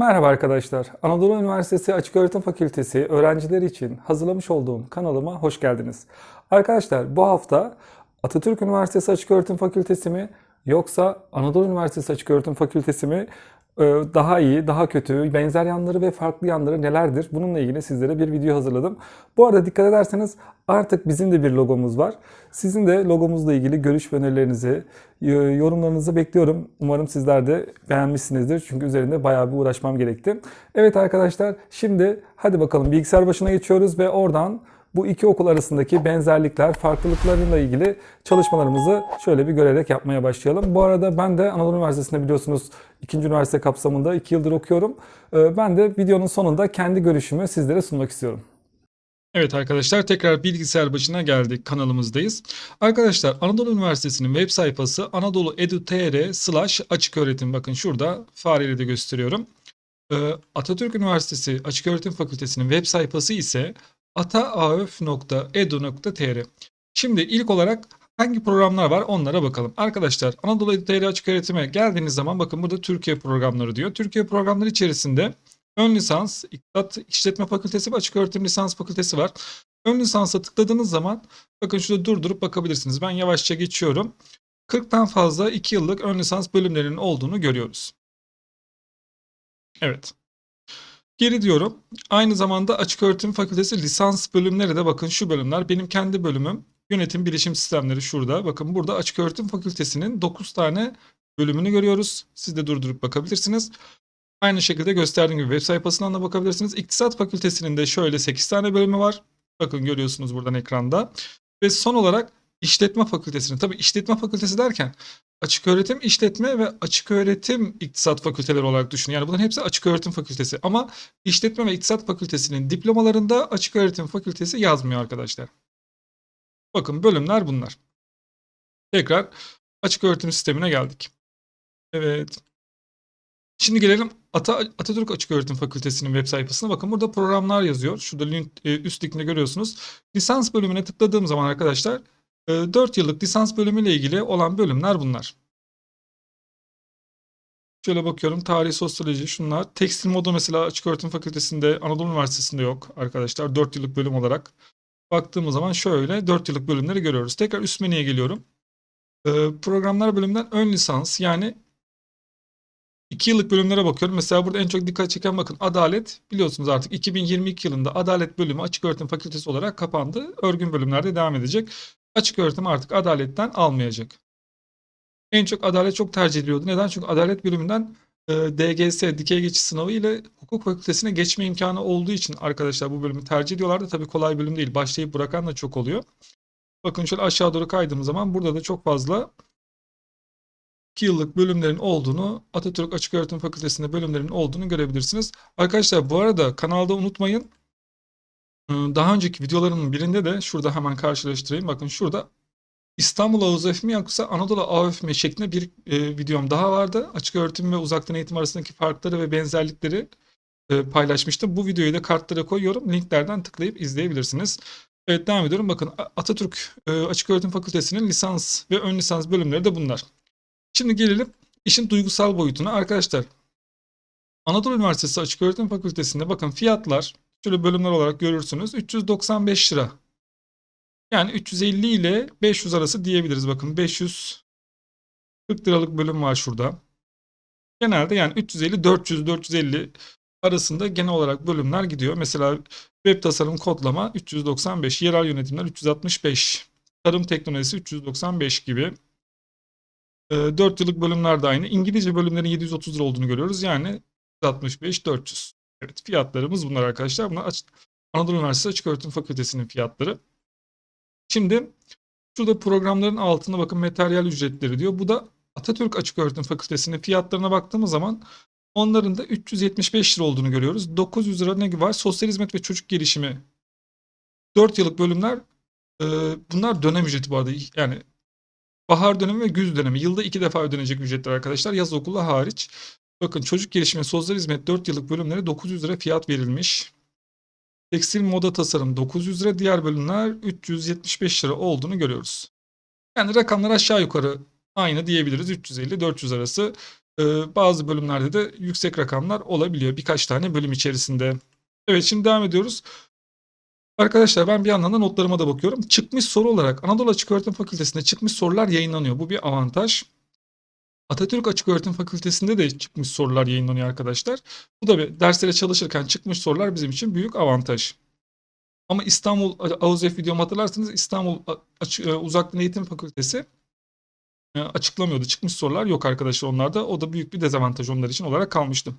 Merhaba arkadaşlar. Anadolu Üniversitesi Açıköğretim Fakültesi öğrencileri için hazırlamış olduğum kanalıma hoş geldiniz. Arkadaşlar bu hafta Atatürk Üniversitesi Açıköğretim Fakültesi mi yoksa Anadolu Üniversitesi Açıköğretim Fakültesi mi daha iyi, daha kötü, benzer yanları ve farklı yanları nelerdir? Bununla ilgili sizlere bir video hazırladım. Bu arada dikkat ederseniz artık bizim de bir logomuz var. Sizin de logomuzla ilgili görüş ve önerilerinizi, e, yorumlarınızı bekliyorum. Umarım sizler de beğenmişsinizdir. Çünkü üzerinde bayağı bir uğraşmam gerekti. Evet arkadaşlar şimdi hadi bakalım bilgisayar başına geçiyoruz ve oradan bu iki okul arasındaki benzerlikler, farklılıklarıyla ilgili çalışmalarımızı şöyle bir görerek yapmaya başlayalım. Bu arada ben de Anadolu Üniversitesi'nde biliyorsunuz ikinci üniversite kapsamında iki yıldır okuyorum. Ee, Ben de videonun sonunda kendi görüşümü sizlere sunmak istiyorum. Evet arkadaşlar tekrar bilgisayar başına geldik kanalımızdayız. Arkadaşlar Anadolu Üniversitesi'nin web sayfası Anadolu Edu.tr slash açık öğretim bakın şurada fareyle de gösteriyorum. Ee, Atatürk Üniversitesi Açıköğretim Fakültesi'nin web sayfası ise ataaöf.edu.tr Şimdi ilk olarak hangi programlar var onlara bakalım. Arkadaşlar Anadolu Edu.tr açık öğretime geldiğiniz zaman bakın burada Türkiye programları diyor. Türkiye programları içerisinde Ön lisans, İktisat İşletme Fakültesi ve Açık Öğretim Lisans Fakültesi var. Ön lisansa tıkladığınız zaman bakın şurada durdurup bakabilirsiniz. Ben yavaşça geçiyorum. 40'tan fazla 2 yıllık ön lisans bölümlerinin olduğunu görüyoruz. Evet. Geri diyorum. Aynı zamanda Açık Öğretim Fakültesi lisans bölümleri de bakın şu bölümler. Benim kendi bölümüm Yönetim Bilişim Sistemleri şurada. Bakın burada Açık Öğretim Fakültesi'nin 9 tane bölümünü görüyoruz. Siz de durdurup bakabilirsiniz. Aynı şekilde gösterdiğim gibi web sayfasından da bakabilirsiniz. İktisat Fakültesinin de şöyle 8 tane bölümü var. Bakın görüyorsunuz buradan ekranda. Ve son olarak İşletme Fakültesinin, tabii İşletme Fakültesi derken açık öğretim işletme ve açık öğretim iktisat fakülteleri olarak düşünün. Yani bunların hepsi açık öğretim fakültesi. Ama işletme ve iktisat fakültesinin diplomalarında açık öğretim fakültesi yazmıyor arkadaşlar. Bakın bölümler bunlar. Tekrar açık öğretim sistemine geldik. Evet. Şimdi gelelim Ata, Atatürk Açık Öğretim Fakültesi'nin web sayfasına. Bakın burada programlar yazıyor. Şurada link, e, üst linkinde görüyorsunuz. Lisans bölümüne tıkladığım zaman arkadaşlar 4 yıllık lisans bölümüyle ilgili olan bölümler bunlar. Şöyle bakıyorum. Tarih, sosyoloji şunlar. Tekstil modu mesela Açık Öğretim Fakültesi'nde Anadolu Üniversitesi'nde yok arkadaşlar. 4 yıllık bölüm olarak. Baktığımız zaman şöyle 4 yıllık bölümleri görüyoruz. Tekrar üst menüye geliyorum. E, Programlar bölümünden ön lisans yani 2 yıllık bölümlere bakıyorum. Mesela burada en çok dikkat çeken bakın adalet biliyorsunuz artık 2022 yılında adalet bölümü açık öğretim fakültesi olarak kapandı. Örgün bölümlerde devam edecek. Açık öğretim artık adaletten almayacak. En çok adalet çok tercih ediliyordu. Neden? Çünkü adalet bölümünden e, DGS, dikey geçiş sınavı ile hukuk fakültesine geçme imkanı olduğu için arkadaşlar bu bölümü tercih ediyorlardı. Tabii kolay bölüm değil. Başlayıp bırakan da çok oluyor. Bakın şöyle aşağı doğru kaydığım zaman burada da çok fazla 2 yıllık bölümlerin olduğunu, Atatürk Açık Öğretim Fakültesi'nde bölümlerin olduğunu görebilirsiniz. Arkadaşlar bu arada kanalda unutmayın. Daha önceki videolarımın birinde de şurada hemen karşılaştırayım. Bakın şurada İstanbul AUZF mi yoksa Anadolu AUF mi şeklinde bir e, videom daha vardı. Açık öğretim ve uzaktan eğitim arasındaki farkları ve benzerlikleri e, paylaşmıştım. Bu videoyu da kartlara koyuyorum. Linklerden tıklayıp izleyebilirsiniz. Evet devam ediyorum. Bakın Atatürk e, Açık Öğretim Fakültesi'nin lisans ve ön lisans bölümleri de bunlar. Şimdi gelelim işin duygusal boyutuna. Arkadaşlar Anadolu Üniversitesi Açık Öğretim Fakültesi'nde bakın fiyatlar şöyle bölümler olarak görürsünüz. 395 lira. Yani 350 ile 500 arası diyebiliriz. Bakın 540 liralık bölüm var şurada. Genelde yani 350 400 450 arasında genel olarak bölümler gidiyor. Mesela web tasarım kodlama 395, yerel yönetimler 365, tarım teknolojisi 395 gibi. 4 yıllık bölümler de aynı. İngilizce bölümlerin 730 lira olduğunu görüyoruz. Yani 65 400. Evet fiyatlarımız bunlar arkadaşlar. Bunlar Anadolu Üniversitesi Açık Öğretim Fakültesi'nin fiyatları. Şimdi şurada programların altında bakın materyal ücretleri diyor. Bu da Atatürk Açık Öğretim Fakültesi'nin fiyatlarına baktığımız zaman onların da 375 lira olduğunu görüyoruz. 900 lira ne var? Sosyal hizmet ve çocuk gelişimi 4 yıllık bölümler e, bunlar dönem ücreti bu arada. Yani bahar dönemi ve güz dönemi. Yılda iki defa ödenecek ücretler arkadaşlar. Yaz okulu hariç. Bakın çocuk gelişimi sosyal hizmet 4 yıllık bölümlere 900 lira fiyat verilmiş. Tekstil moda tasarım 900 lira. Diğer bölümler 375 lira olduğunu görüyoruz. Yani rakamlar aşağı yukarı aynı diyebiliriz. 350-400 arası Ee, bazı bölümlerde de yüksek rakamlar olabiliyor birkaç tane bölüm içerisinde. Evet şimdi devam ediyoruz. Arkadaşlar ben bir yandan da notlarıma da bakıyorum. Çıkmış soru olarak Anadolu Açık Öğretim Fakültesi'nde çıkmış sorular yayınlanıyor. Bu bir avantaj. Atatürk Açık Öğretim Fakültesi'nde de çıkmış sorular yayınlanıyor arkadaşlar. Bu da derslere çalışırken çıkmış sorular bizim için büyük avantaj. Ama İstanbul AUZEF videomu hatırlarsanız İstanbul Açık, e, Uzaktan Eğitim Fakültesi e, açıklamıyordu. Çıkmış sorular yok arkadaşlar onlarda. O da büyük bir dezavantaj onlar için olarak kalmıştı.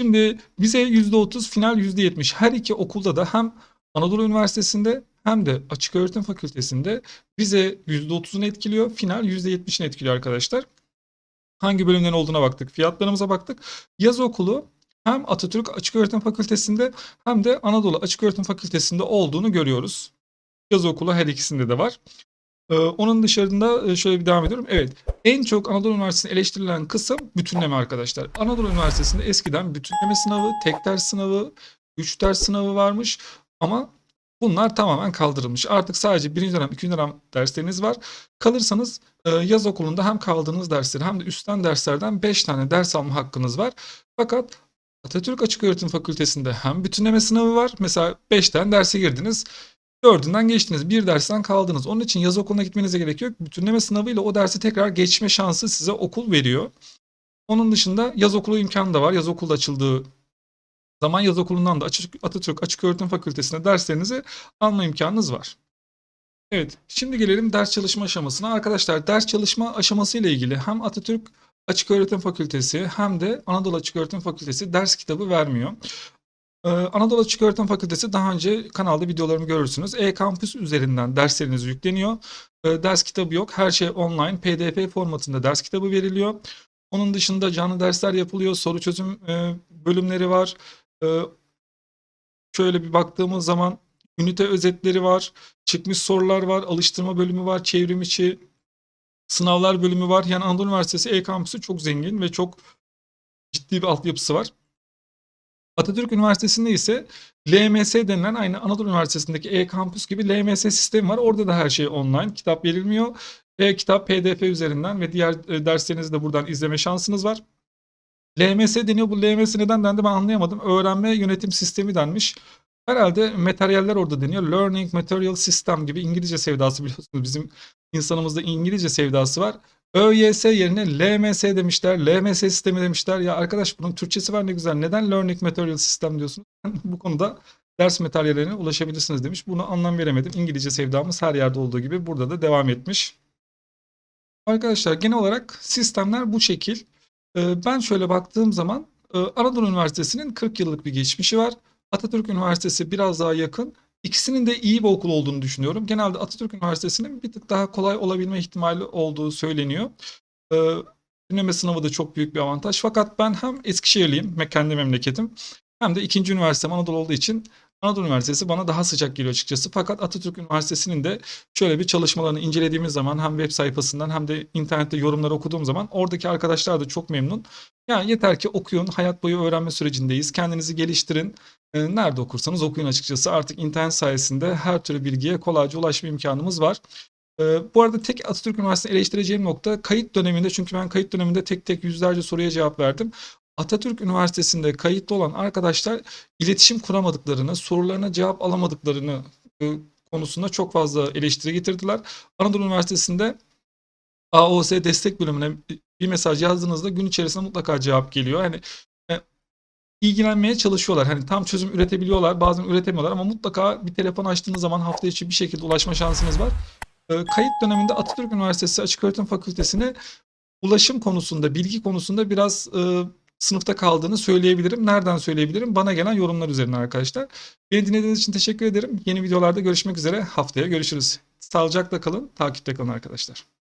Şimdi vize %30, final %70. Her iki okulda da hem Anadolu Üniversitesi'nde hem de Açık Öğretim Fakültesi'nde vize %30'unu etkiliyor, final %70'ini etkiliyor arkadaşlar. Hangi bölümlerin olduğuna baktık, fiyatlarımıza baktık. Yaz okulu hem Atatürk Açık Öğretim Fakültesi'nde hem de Anadolu Açık Öğretim Fakültesi'nde olduğunu görüyoruz. Yaz okulu her ikisinde de var. Ee, onun dışarında e, şöyle bir devam ediyorum. Evet, en çok Anadolu Üniversitesi'nde eleştirilen kısım bütünleme arkadaşlar. Anadolu Üniversitesi'nde eskiden bütünleme sınavı, tek ders sınavı, üç ders sınavı varmış ama bunlar tamamen kaldırılmış. Artık sadece birinci dönem, ikinci dönem dersleriniz var. Kalırsanız e, yaz okulunda hem kaldığınız dersleri hem de üstten derslerden 5 tane ders alma hakkınız var. Fakat Atatürk Açık Öğretim Fakültesi'nde hem bütünleme sınavı var. Mesela 5 tane derse girdiniz. Dördünden geçtiniz. Bir dersten kaldınız. Onun için yaz okuluna gitmenize gerek yok. Bütünleme sınavıyla o dersi tekrar geçme şansı size okul veriyor. Onun dışında yaz okulu imkanı da var. Yaz okulu açıldığı zaman yaz okulundan da Açık, Atatürk Açık Öğretim Fakültesi'nde derslerinizi alma imkanınız var. Evet, şimdi gelelim ders çalışma aşamasına. Arkadaşlar ders çalışma aşaması ile ilgili hem Atatürk Açık Öğretim Fakültesi hem de Anadolu Açık Öğretim Fakültesi ders kitabı vermiyor. Ee, Anadolu Açık Öğretim Fakültesi daha önce kanalda videolarımı görürsünüz. E-Kampüs üzerinden dersleriniz yükleniyor. Ee, ders kitabı yok. Her şey online. PDF formatında ders kitabı veriliyor. Onun dışında canlı dersler yapılıyor. Soru çözüm e, bölümleri var. Ee, şöyle bir baktığımız zaman ünite özetleri var. Çıkmış sorular var. Alıştırma bölümü var. Çevrim içi sınavlar bölümü var. Yani Anadolu Üniversitesi E-Kampüsü çok zengin ve çok ciddi bir altyapısı var. Atatürk Üniversitesi'nde ise LMS denilen aynı Anadolu Üniversitesi'ndeki E-Kampüs gibi LMS sistemi var. Orada da her şey online. Kitap verilmiyor. E-kitap PDF üzerinden ve diğer e, derslerinizi de buradan izleme şansınız var. LMS deniyor. Bu LMS neden dendi ben anlayamadım. Öğrenme yönetim sistemi denmiş. Herhalde materyaller orada deniyor. Learning Material System gibi İngilizce sevdası biliyorsunuz. Bizim insanımızda İngilizce sevdası var. ÖYS yerine LMS demişler. LMS sistemi demişler. Ya arkadaş bunun Türkçesi var ne güzel. Neden Learning Material System diyorsunuz? Bu konuda ders materyallerine ulaşabilirsiniz demiş. Bunu anlam veremedim. İngilizce sevdamız her yerde olduğu gibi burada da devam etmiş. Arkadaşlar genel olarak sistemler bu şekil. Ee, Ben şöyle baktığım zaman e, Anadolu Üniversitesi'nin 40 yıllık bir geçmişi var. Atatürk Üniversitesi biraz daha yakın. İkisinin de iyi bir okul olduğunu düşünüyorum. Genelde Atatürk Üniversitesi'nin bir tık daha kolay olabilme ihtimali olduğu söyleniyor. Ee, Ünleme sınavı da çok büyük bir avantaj. Fakat ben hem Eskişehirliyim, kendi memleketim, hem de ikinci üniversitem Anadolu olduğu için Anadolu Üniversitesi bana daha sıcak geliyor açıkçası. Fakat Atatürk Üniversitesi'nin de şöyle bir çalışmalarını incelediğimiz zaman hem web sayfasından hem de internette yorumları okuduğum zaman oradaki arkadaşlar da çok memnun. Yani yeter ki okuyun, hayat boyu öğrenme sürecindeyiz. Kendinizi geliştirin. Ee, Nerede okursanız okuyun açıkçası. Artık internet sayesinde her türlü bilgiye kolayca ulaşma imkanımız var. Ee, Bu arada tek Atatürk Üniversitesi'ni eleştireceğim nokta kayıt döneminde çünkü ben kayıt döneminde tek tek yüzlerce soruya cevap verdim. Atatürk Üniversitesi'nde kayıtlı olan arkadaşlar iletişim kuramadıklarını, sorularına cevap alamadıklarını e, konusunda çok fazla eleştiri getirdiler. Anadolu Üniversitesi'nde AOS destek bölümüne bir mesaj yazdığınızda gün içerisinde mutlaka cevap geliyor. Hani e, ilgilenmeye çalışıyorlar. Hani tam çözüm üretebiliyorlar, bazen üretemiyorlar ama mutlaka bir telefon açtığınız zaman hafta içi bir şekilde ulaşma şansınız var. E, Kayıt döneminde Atatürk Üniversitesi Açıköğretim Fakültesine ulaşım konusunda, bilgi konusunda biraz e, sınıfta kaldığını söyleyebilirim. Nereden söyleyebilirim? Bana gelen yorumlar üzerine arkadaşlar. Beni dinlediğiniz için teşekkür ederim. Yeni videolarda görüşmek üzere. Haftaya görüşürüz. Sağlıcakla kalın, takipte kalın arkadaşlar.